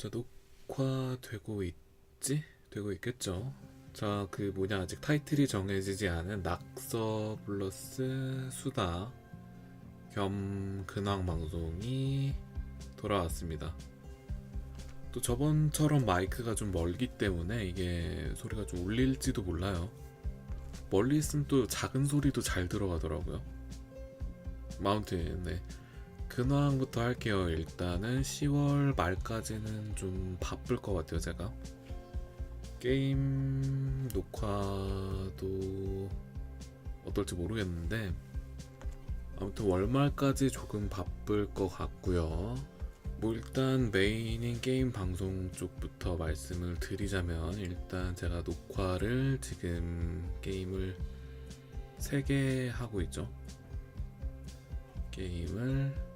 자 녹화되고 있지? 되고 있겠죠. 자 그 뭐냐 아직 타이틀이 정해지지 않은 낙서 플러스 수다 겸 근황 방송이 돌아왔습니다. 또 저번처럼 마이크가 좀 멀기 때문에 이게 소리가 좀 울릴지도 몰라요. 멀리 있으면 또 작은 소리도 잘 들어가더라고요. 마운틴, 네. 근황부터 할게요. 일단은 10월 말까지는 좀 바쁠 것 같아요, 제가. 게임 녹화도 어떨지 모르겠는데, 아무튼 월말까지 조금 바쁠 것 같고요. 뭐 일단 메인인 게임 방송 쪽부터 말씀을 드리자면 일단 제가 녹화를 지금 게임을 3개 하고 있죠. 게임을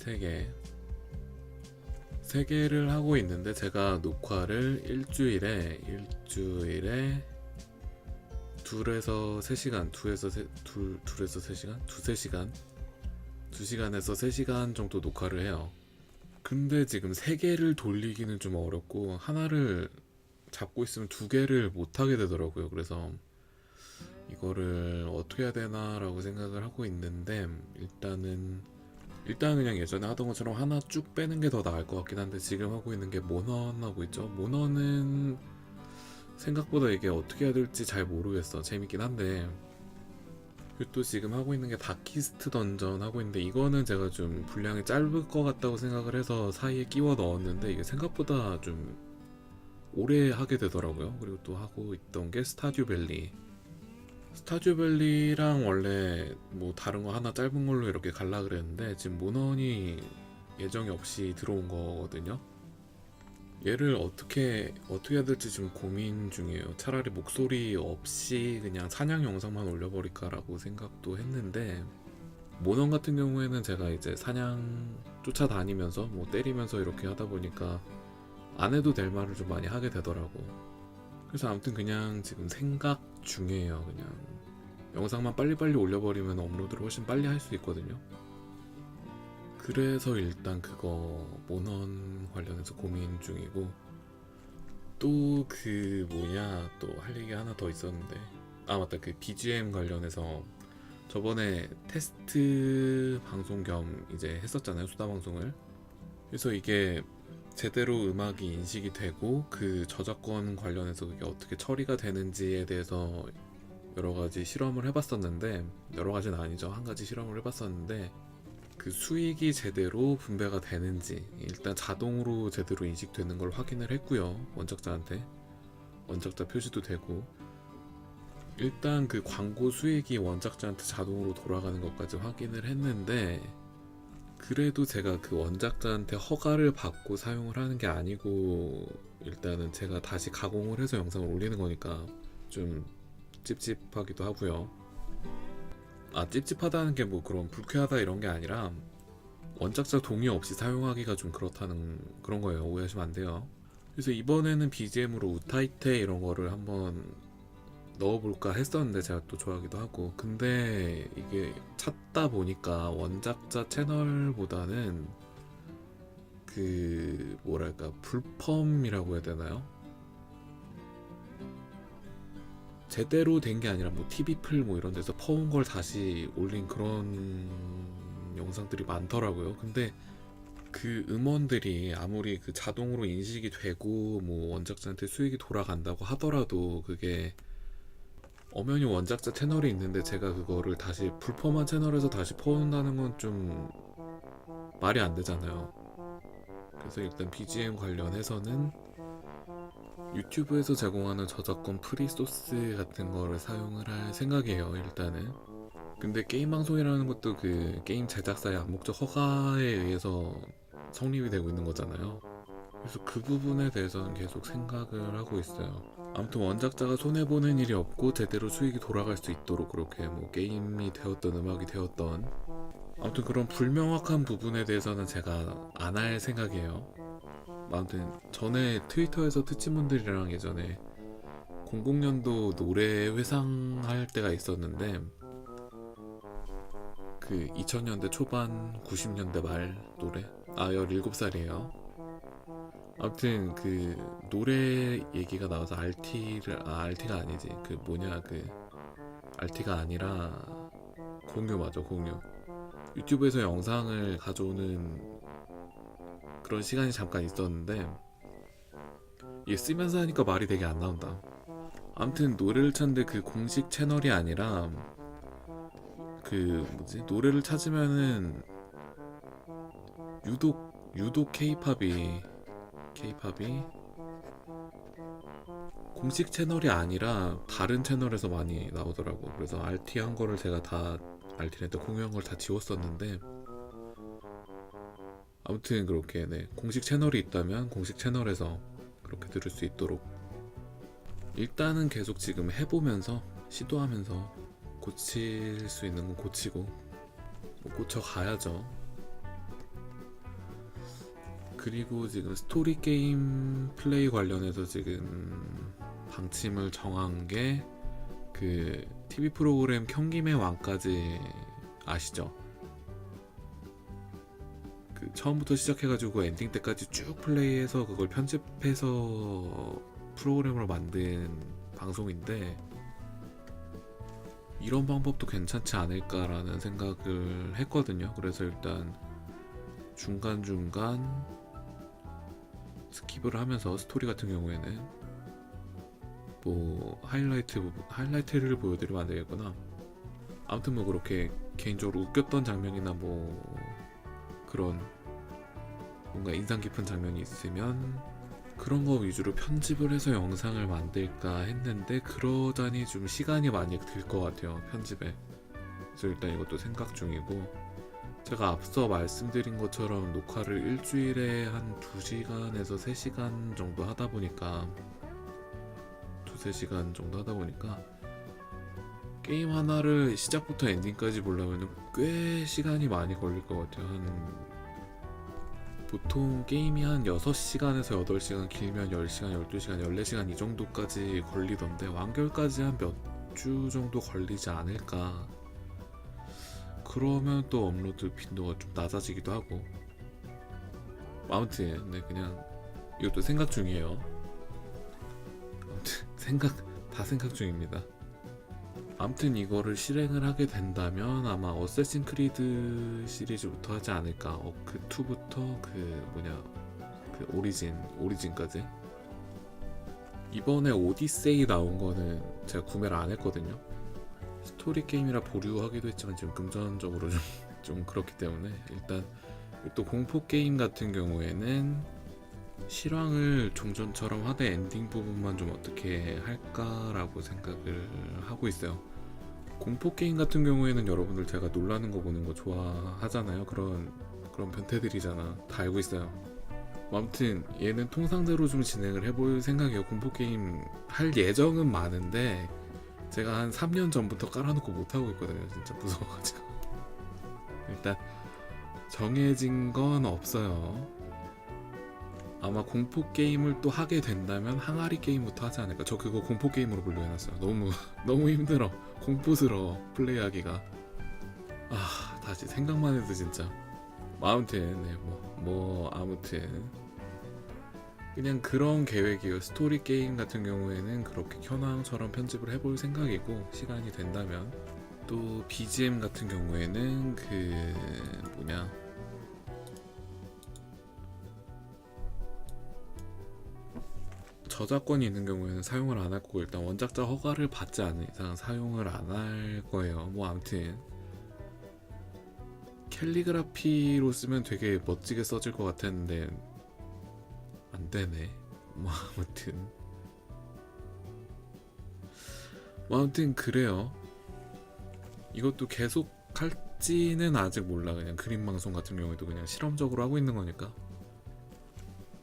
3개 3개를 하고 있는데 제가 녹화를 일주일에 일주일에 둘에서 3시간, 두에서 세, 둘, 둘에서 3시간? 두세 시간? 2시간에서 3시간 정도 녹화를 해요. 근데 지금 3개를 돌리기는 좀 어렵고 하나를 잡고 있으면 두 개를 못 하게 되더라고요. 그래서 이거를 어떻게 해야 되나 라고 생각을 하고 있는데 일단은 일단 그냥 예전에 하던 것처럼 하나 쭉 빼는 게 더 나을 것 같긴 한데 지금 하고 있는 게 모넌 하고 있죠. 모넌은 생각보다 이게 어떻게 해야 될지 잘 모르겠어. 재밌긴 한데 그리고 또 지금 하고 있는 게 다키스트 던전 하고 있는데 이거는 제가 좀 분량이 짧을 것 같다고 생각을 해서 사이에 끼워 넣었는데 이게 생각보다 좀 오래 하게 되더라고요. 그리고 또 하고 있던 게 스타듀 밸리. 스타듀 밸리랑 원래 뭐 다른 거 하나 짧은 걸로 이렇게 갈라 그랬는데 지금 모넌이 예정이 없이 들어온 거거든요. 얘를 어떻게 어떻게 해야 될지 지금 고민 중이에요. 차라리 목소리 없이 그냥 사냥 영상만 올려버릴까라고 생각도 했는데 모넌 같은 경우에는 제가 이제 사냥 쫓아다니면서 뭐 때리면서 이렇게 하다 보니까 안 해도 될 말을 좀 많이 하게 되더라고. 그래서 아무튼 그냥 지금 생각 중이에요. 그냥 영상만 빨리빨리 올려버리면 업로드를 훨씬 빨리 할 수 있거든요. 그래서 일단 그거 모넌 관련해서 고민 중이고 또 그 뭐냐 또 할 얘기 하나 더 있었는데 아 맞다 그 BGM 관련해서 저번에 테스트 방송 겸 이제 했었잖아요 수다 방송을 그래서 이게 제대로 음악이 인식이 되고 그 저작권 관련해서 그게 어떻게 처리가 되는지에 대해서 여러 가지 실험을 해봤었는데 여러 가지는 아니죠. 한 가지 실험을 해봤었는데 그 수익이 제대로 분배가 되는지 일단 자동으로 제대로 인식되는 걸 확인을 했고요 원작자한테. 원작자 표시도 되고. 일단 그 광고 수익이 원작자한테 자동으로 돌아가는 것까지 확인을 했는데 그래도 제가 그 원작자한테 허가를 받고 사용을 하는 게 아니고 일단은 제가 다시 가공을 해서 영상을 올리는 거니까 좀 찝찝하기도 하고요. 아 찝찝하다는 게 뭐 그런 불쾌하다 이런 게 아니라 원작자 동의 없이 사용하기가 좀 그렇다는 그런 거예요. 오해하시면 안 돼요. 그래서 이번에는 BGM으로 우타이테 이런 거를 한번 넣어볼까 했었는데 제가 또 좋아하기도 하고 근데 이게 찾다 보니까 원작자 채널보다는 그 뭐랄까 불펌이라고 해야 되나요? 제대로 된 게 아니라 뭐 TV플 뭐 이런 데서 퍼온 걸 다시 올린 그런 영상들이 많더라고요. 근데 그 음원들이 아무리 그 자동으로 인식이 되고 뭐 원작자한테 수익이 돌아간다고 하더라도 그게 엄연히 원작자 채널이 있는데 제가 그거를 다시 불펌한 채널에서 다시 퍼온다는 건 좀 말이 안 되잖아요. 그래서 일단 BGM 관련해서는 유튜브에서 제공하는 저작권 프리 소스 같은 거를 사용을 할 생각이에요, 일단은. 근데 게임 방송이라는 것도 그 게임 제작사의 암묵적 허가에 의해서 성립이 되고 있는 거잖아요. 그래서 그 부분에 대해서는 계속 생각을 하고 있어요. 아무튼 원작자가 손해보는 일이 없고 제대로 수익이 돌아갈 수 있도록 그렇게 뭐 게임이 되었던 음악이 되었던. 아무튼 그런 불명확한 부분에 대해서는 제가 안 할 생각이에요. 아무튼 전에 트위터에서 특집분들이랑 예전에 00년도 노래 회상할 때가 있었는데 그 2000년대 초반 90년대 말 노래? 아 17살이에요 아무튼 그 노래 얘기가 나와서 RT를 아 RT가 아니지. 그 뭐냐 그 RT가 아니라 공유 맞아 공유. 유튜브에서 영상을 가져오는 그런 시간이 잠깐 있었는데 이게 쓰면서 하니까 말이 되게 안 나온다. 아무튼 노래를 찾는데 그 공식 채널이 아니라 그 뭐지? 노래를 찾으면은 유독 유독 케이팝이 케이팝이 공식 채널이 아니라 다른 채널에서 많이 나오더라고. 그래서 RT 한 거를 제가 다 RT한테 공유한 걸 다 지웠었는데 아무튼 그렇게 네 공식 채널이 있다면 공식 채널에서 그렇게 들을 수 있도록 일단은 계속 지금 해보면서 시도하면서 고칠 수 있는 건 고치고 뭐 고쳐 가야죠. 그리고 지금 스토리 게임 플레이 관련해서 지금 방침을 정한 게 그 TV 프로그램 경김의 왕까지 아시죠? 그 처음부터 시작해가지고 엔딩 때까지 쭉 플레이해서 그걸 편집해서 프로그램으로 만든 방송인데 이런 방법도 괜찮지 않을까라는 생각을 했거든요. 그래서 일단 중간중간 스킵을 하면서 스토리 같은 경우에는 뭐 하이라이트 하이라이트를 보여드리면 안 되겠구나. 아무튼 뭐 그렇게 개인적으로 웃겼던 장면이나 뭐 그런 뭔가 인상 깊은 장면이 있으면 그런 거 위주로 편집을 해서 영상을 만들까 했는데 그러자니 좀 시간이 많이 들 것 같아요 편집에. 그래서 일단 이것도 생각 중이고 제가 앞서 말씀드린 것처럼 녹화를 일주일에 한 2시간에서 3시간 정도 하다 보니까 2, 3시간 정도 하다 보니까 게임 하나를 시작부터 엔딩까지 보려면 꽤 시간이 많이 걸릴 것 같아요. 한 보통 게임이 한 6시간에서 8시간 길면 10시간, 12시간, 14시간 이 정도까지 걸리던데 완결까지 한 몇 주 정도 걸리지 않을까 그러면 또 업로드 빈도가 좀 낮아지기도 하고. 아무튼 네 그냥 이것도 생각 중이에요. 아무튼 생각 다 생각 중입니다. 아무튼 이거를 실행을 하게 된다면 아마 어쌔신 크리드 시리즈부터 하지 않을까. 어그 2부터 그 뭐냐 그 오리진 오리진까지. 이번에 오디세이 나온 거는 제가 구매를 안 했거든요 스토리 게임이라 보류하기도 했지만 지금 금전적으로 좀, 좀 그렇기 때문에 일단 또 공포 게임 같은 경우에는 실황을 종전처럼 하되 엔딩 부분만 좀 어떻게 할까라고 생각을 하고 있어요. 공포 게임 같은 경우에는 여러분들 제가 놀라는 거 보는 거 좋아하잖아요. 그런 그런 변태들이잖아. 다 알고 있어요. 뭐 아무튼 얘는 통상대로 좀 진행을 해볼 생각이에요. 공포 게임 할 예정은 많은데 제가 한 3년 전부터 깔아놓고 못 하고 있거든요. 진짜 무서워가지고. 일단 정해진 건 없어요. 아마 공포 게임을 또 하게 된다면 항아리 게임부터 하지 않을까. 저 그거 공포 게임으로 분류해놨어요. 너무 너무 힘들어. 공포스러워 플레이하기가. 아 다시 생각만 해도 진짜. 뭐 아무튼 네, 뭐, 뭐 아무튼 그냥 그런 계획이에요. 스토리 게임 같은 경우에는 그렇게 현황처럼 편집을 해볼 생각이고 시간이 된다면 또 BGM 같은 경우에는 그 뭐냐 저작권이 있는 경우에는 사용을 안 할 거고 일단 원작자 허가를 받지 않는 이상 사용을 안 할 거예요. 뭐 아무튼 캘리그라피로 쓰면 되게 멋지게 써질 것 같았는데 안 되네. 뭐 아무튼 뭐 아무튼 그래요. 이것도 계속 할지는 아직 몰라. 그냥 그림 방송 같은 경우에도 그냥 실험적으로 하고 있는 거니까.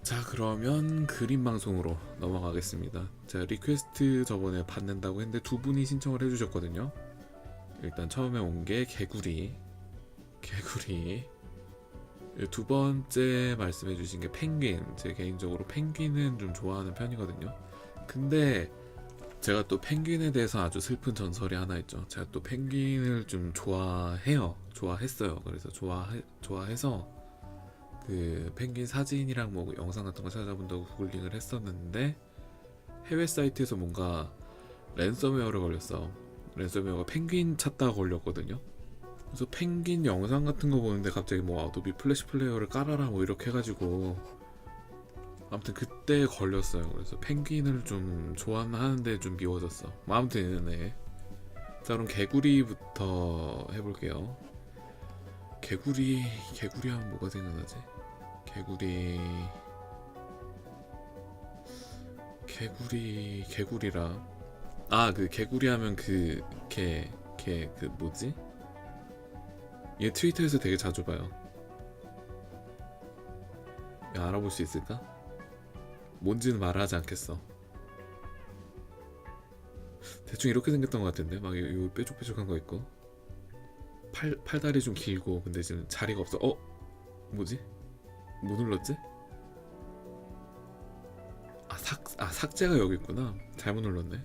자 그러면 그림 방송으로 넘어가겠습니다. 제가 리퀘스트 저번에 받는다고 했는데 두 분이 신청을 해주셨거든요. 일단 처음에 온 게 개구리, 개구리. 두 번째 말씀해 주신 게 펭귄. 제 개인적으로 펭귄은 좀 좋아하는 편이거든요. 근데 제가 또 펭귄에 대해서 아주 슬픈 전설이 하나 있죠. 제가 또 펭귄을 좀 좋아해요. 좋아했어요. 그래서 좋아 좋아해서 그 펭귄 사진이랑 뭐 영상 같은 거 찾아본다고 구글링을 했었는데 해외 사이트에서 뭔가 랜섬웨어를 걸렸어. 랜섬웨어가 펭귄 찾다가 걸렸거든요. 그래서 펭귄 영상 같은 거 보는데 갑자기 뭐 아도비 플래시 플레이어를 깔아라 뭐 이렇게 해가지고 아무튼 그때 걸렸어요. 그래서 펭귄을 좀 좋아하는데 좀 미워졌어. 뭐 아무튼 네. 자 그럼 개구리부터 해볼게요. 개구리 개구리 하면 뭐가 생각나지? 개구리 개구리 개구리라 아 그 개구리 하면 그 개 개 그 뭐지? 얘 트위터에서 되게 자주 봐요. 야, 알아볼 수 있을까? 뭔지는 말하지 않겠어. 대충 이렇게 생겼던 것 같은데 막 요, 요 뾰족뾰족한 거 있고 팔 팔다리 좀 길고 근데 지금 자리가 없어. 어 뭐지? 뭐 눌렀지? 아 삭 아 삭제가 여기 있구나. 잘못 눌렀네.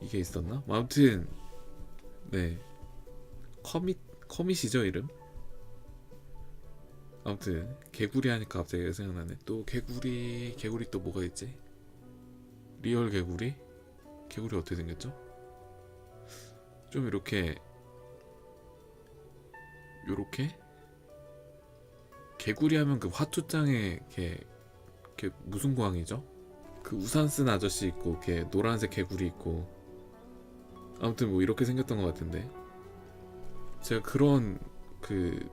이게 있었나? 뭐 아무튼 네 커밋 커밋이죠 이름? 아무튼 개구리 하니까 갑자기 생각나네. 또 개구리 개구리 또 뭐가 있지? 리얼 개구리? 개구리 어떻게 생겼죠? 좀 이렇게 요렇게 개구리 하면 그 화투장에 걔, 걔 무슨 광이죠? 그 우산 쓴 아저씨 있고 걔 노란색 개구리 있고 아무튼 뭐 이렇게 생겼던 것 같은데 제가 그런 그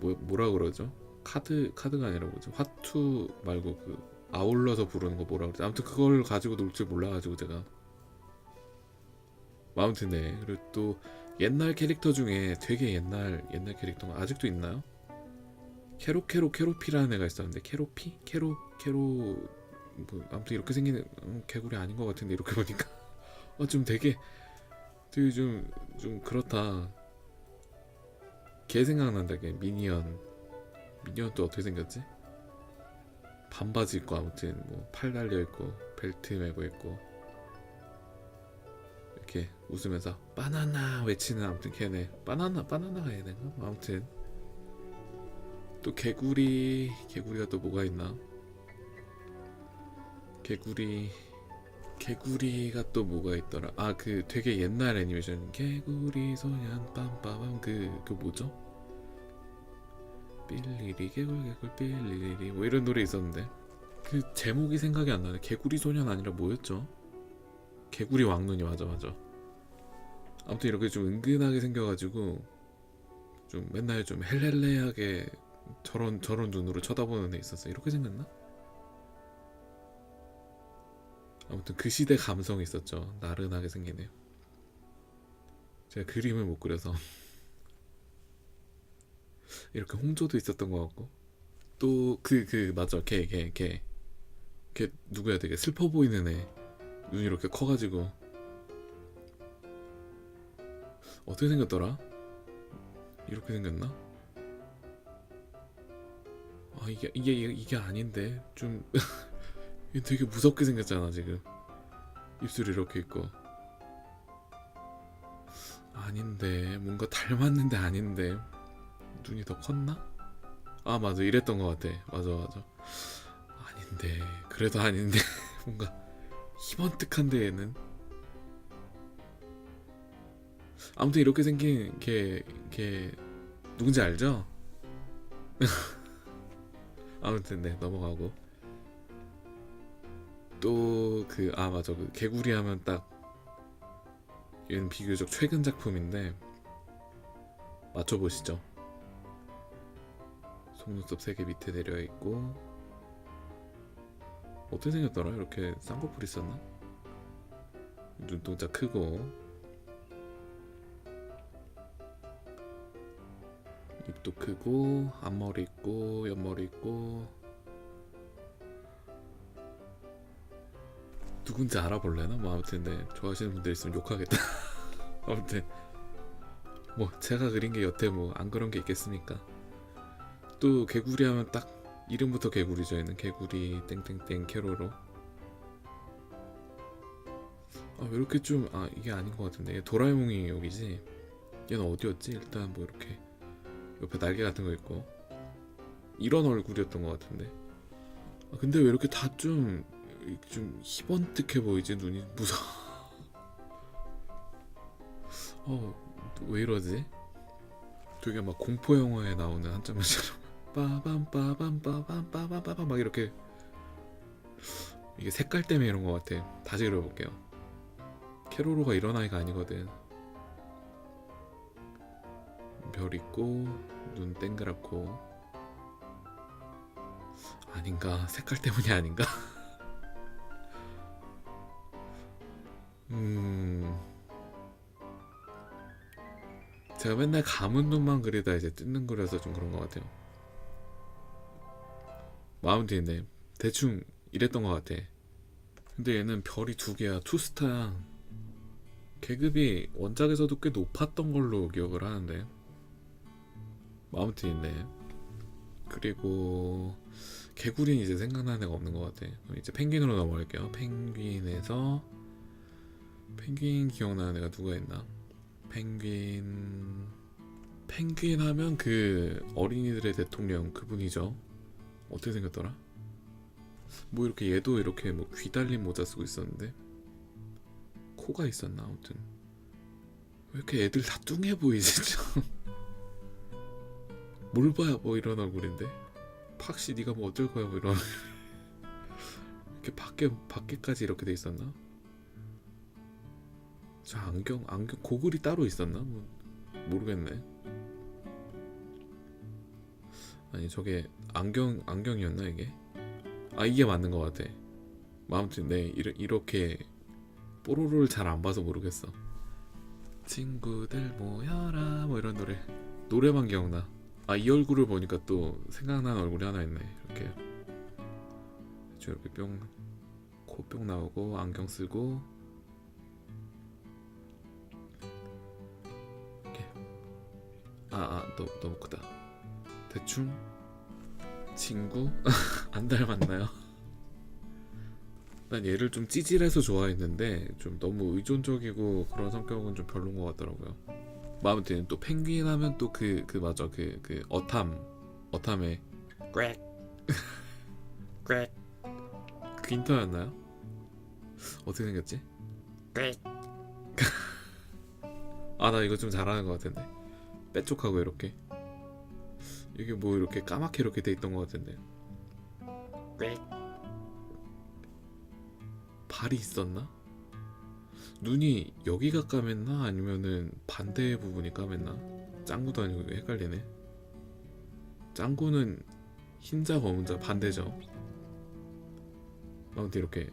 뭐, 뭐라 그러죠? 카드 카드가 아니라 뭐죠? 화투 말고 그 아울러서 부르는 거 뭐라 그러지? 아무튼 그걸 가지고 놀 줄 몰라가지고 제가 뭐 아무튼 네 그리고 또 옛날 캐릭터 중에 되게 옛날 옛날 캐릭터가 아직도 있나요? 캐로 캐로 캐로피라는 애가 있었는데 캐로피 캐로 캐로 뭐 아무튼 이렇게 생긴 애- 음, 개구리 아닌 것 같은데 이렇게 보니까 어 좀 되게 되게 좀좀 그렇다 걔 생각난다 걔. 미니언. 미니언 또 어떻게 생겼지? 반바지 입고 아무튼 뭐 팔 달려 있고 벨트 메고 있고. 이렇게 웃으면서 바나나 외치는 아무튼 걔네. 바나나 바나나가 얘네가 뭐 아무튼. 또 개구리. 개구리가 또 뭐가 있나? 개구리 개구리가 또 뭐가 있더라? 아 그 되게 옛날 애니메이션. 개구리 소년 빰빠밤 그 그 뭐죠? 삘리리 개굴 개굴 삘리리 뭐 이런 노래 있었는데. 그 제목이 생각이 안 나네. 개구리 소년 아니라 뭐였죠? 개구리 왕눈이 맞아 맞아. 아무튼 이렇게 좀 은근하게 생겨가지고 좀 맨날 좀 헬렐레하게 저런 저런 눈으로 쳐다보는 애 있었어. 이렇게 생겼나? 아무튼 그 시대 감성이 있었죠. 나른하게 생기네요. 제가 그림을 못 그려서 이렇게 홍조도 있었던 것 같고 또 그 그 맞아 걔 걔 걔. 걔 누구야 되게 슬퍼 보이는 애. 눈이 이렇게 커가지고. 어떻게 생겼더라? 이렇게 생겼나? 아 이게 이게 이게, 아닌데. 좀 이게 되게 무섭게 생겼잖아 지금. 입술이 이렇게 있고. 아닌데 뭔가 닮았는데 아닌데. 눈이 더 컸나? 아 맞아. 이랬던 것 같아. 맞아 맞아. 아닌데. 그래도 아닌데. 뭔가 희번뜩한데 얘는. 아무튼 이렇게 생긴 걔, 걔 누군지 알죠? 아무튼 네 넘어가고 또 그 아 맞아. 그 개구리 하면 딱 얘는 비교적 최근 작품인데 맞춰보시죠. 속눈썹 3개 밑에 내려 있고 어떻게 생겼더라? 이렇게 쌍꺼풀 있었나? 눈동자 크고. 입도 크고 앞머리 있고 옆머리 있고 누군지 알아볼래나? 뭐 아무튼 네 좋아하시는 분들 있으면 욕하겠다. 아무튼 뭐 제가 그린 게 여태 뭐 안 그런 게 있겠습니까? 또 개구리 하면 딱 이름부터 개구리죠 얘는. 개구리 땡땡땡 캐로로. 아 이렇게 좀 아 이게 아닌 것 같은데. 얘 도라에몽이 여기지? 얘는 어디였지? 일단 뭐 이렇게 옆에 날개 같은 거 있고. 이런 얼굴이었던 것 같은데. 아, 근데 왜 이렇게 다 좀 좀 희번뜩해 보이지 눈이 무서. 어왜 이러지? 되게 막 공포 영화에 나오는 한 장면처럼 빠밤 빠밤 빠밤 빠밤 빠밤 막 이렇게 이게 색깔 때문에 이런 것 같아. 다시 그려볼게요. 캐로로가 이런 아이가 아니거든. 별 있고 눈 땡그랗고 아닌가 색깔 때문이 아닌가? 음. 제가 맨날 감은 눈만 그리다 이제 뜯는 그려서 좀 그런 것 같아요. 뒤에 대충 이랬던 것 같아. 근데 얘는 별이 두 개야. 투스타야. 계급이 원작에서도 꽤 높았던 걸로 기억을 하는데. 있네. 그리고 개구리는 이제 생각나는 애가 없는 것 같아. 이제 펭귄으로 넘어갈게요. 펭귄에서 펭귄 기억나는 애가 누가 있나? 펭귄 펭귄 하면 그 어린이들의 대통령 그분이죠. 어떻게 생겼더라? 뭐 이렇게 얘도 이렇게 뭐 귀 달린 모자 쓰고 있었는데 코가 있었나? 아무튼. 왜 이렇게 애들 다 뚱해 보이지 좀. 뭘 봐야 뭐 이런 얼굴인데? 팍씨 네가 뭐 어쩔 거야 뭐 이런. 이렇게 밖에 밖에까지 이렇게 돼 있었나 저 안경 안경 고글이 따로 있었나? 뭐 모르겠네. 아니 저게 안경 안경이었나 이게? 아 이게 맞는 것 같아. 뭐 아무튼 네 이러, 이렇게 뽀로로를 잘 안 봐서 모르겠어. 친구들 모여라 뭐 이런 노래. 노래만 기억나. 아 이 얼굴을 보니까 또 생각나는 얼굴이 하나 있네. 이렇게. 뿅코 뿅 나오고 안경 쓰고 아 아 너무 너무 크다. 대충 친구 안 닮았나요? 난 얘를 좀 찌질해서 좋아했는데 좀 너무 의존적이고 그런 성격은 좀 별론 것 같더라고요. 뭐 아무튼 또 펭귄 하면 또 그그 맞아 그그 어탐 어탐의 꽥꽥 퀸터였나요? 어떻게 생겼지? 아나 이거 좀 잘하는 것 같은데 빼쪽하고 이렇게 이게 뭐 이렇게 까맣게 이렇게 돼 있던 것 같은데 발이 있었나? 눈이 여기가 까맸나 아니면은 반대 부분이 까맸나? 짱구도 아니고 헷갈리네. 짱구는 흰자 검은자 반대죠. 아무튼 이렇게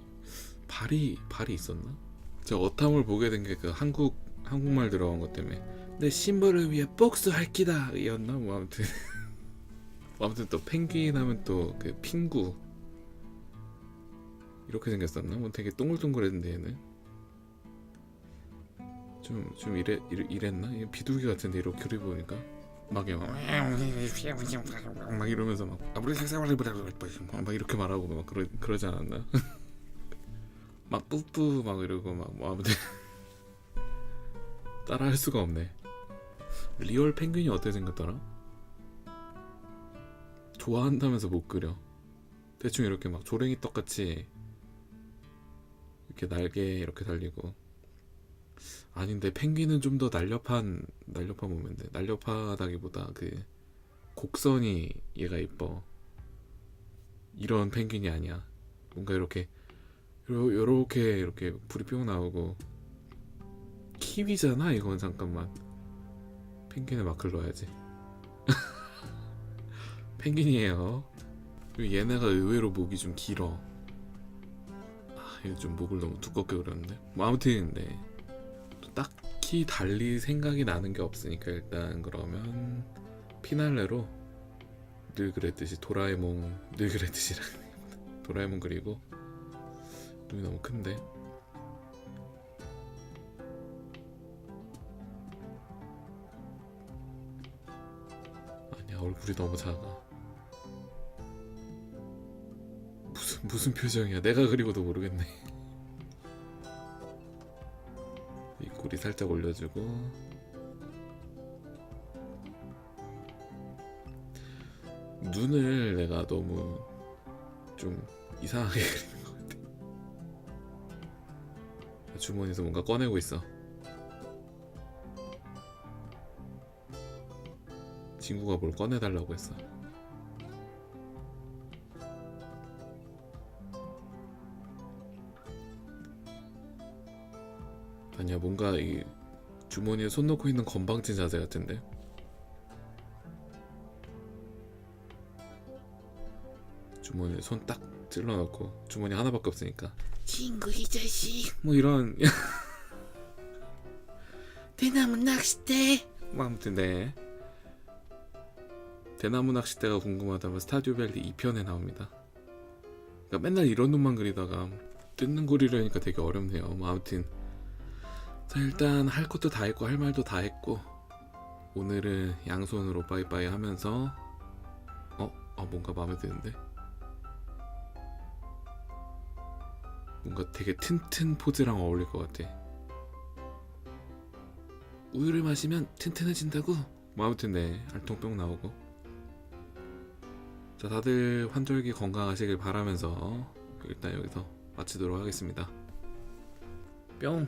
발이 발이 있었나? 제가 어탐을 보게 된 게 그 한국 한국말 들어간 것 때문에 내 신부를 위해 복수할 기다 이었나 뭐 아무튼 아무튼 또 펭귄 하면 또 그 핑구 이렇게 생겼었나? 뭐 되게 동글동글했는데 얘는 좀 좀 이래, 이랬나? 이게 비둘기 같은데 이렇게 그리 보니까 막 이러- 막 이러면서 막 아무리 막 이렇게 말하고 막 그러 그러지 않았나? 막 뿌뿌 막 이러고 막 뭐 아무튼 따라 할 수가 없네. 리얼 펭귄이 어떻게 생겼더라? 좋아한다면서 못 그려. 대충 이렇게 막 조랭이 떡같이 이렇게 날개 이렇게 달리고. 아닌데 펭귄은 좀 더 날렵한 날렵한 몸인데 날렵하다기보다 그 곡선이 얘가 이뻐. 이런 펭귄이 아니야. 뭔가 이렇게 요, 요렇게 이렇게 불이 뿅 나오고. 키위잖아 이건 잠깐만 펭귄에 막 글러야지. 펭귄이에요. 얘네가 의외로 목이 좀 길어. 아, 이거 좀 목을 너무 두껍게 그렸는데? 뭐 아무튼 네. 또 딱히 달리 생각이 나는 게 없으니까 일단 그러면 피날레로 늘 그랬듯이 도라에몽 늘 그랬듯이 도라에몽 그리고 눈이 너무 큰데 얼굴이 너무 작아 무슨 무슨 표정이야 내가 그리고도 모르겠네 입꼬리 살짝 올려주고 눈을 내가 너무 좀 이상하게 그리는 것 같아. 주머니에서 뭔가 꺼내고 있어. 친구가 뭘 꺼내달라고 했어. 아니야 뭔가 이 주머니에 손 넣고 있는 건방진 자세 같은데. 주머니에 손 딱 찔러 넣고 주머니 하나밖에 없으니까. 친구 이 자식. 뭐 이런. 대나무 낚싯대. 뭐 아무튼 네 대나무 낚싯대가 궁금하다면 스타듀밸리 2편에 나옵니다. 그러니까 맨날 이런 놈만 그리다가 뜯는 그리려니까 되게 어렵네요. 뭐 아무튼 자 일단 할 것도 다 했고 할 말도 다 했고 오늘은 양손으로 빠이빠이 하면서 어? 아 뭔가 마음에 드는데? 뭔가 되게 튼튼 포즈랑 어울릴 것 같아. 우유를 마시면 튼튼해진다고? 뭐 아무튼 네 알통병 나오고 자 다들 환절기 건강하시길 바라면서 일단 여기서 마치도록 하겠습니다. 뿅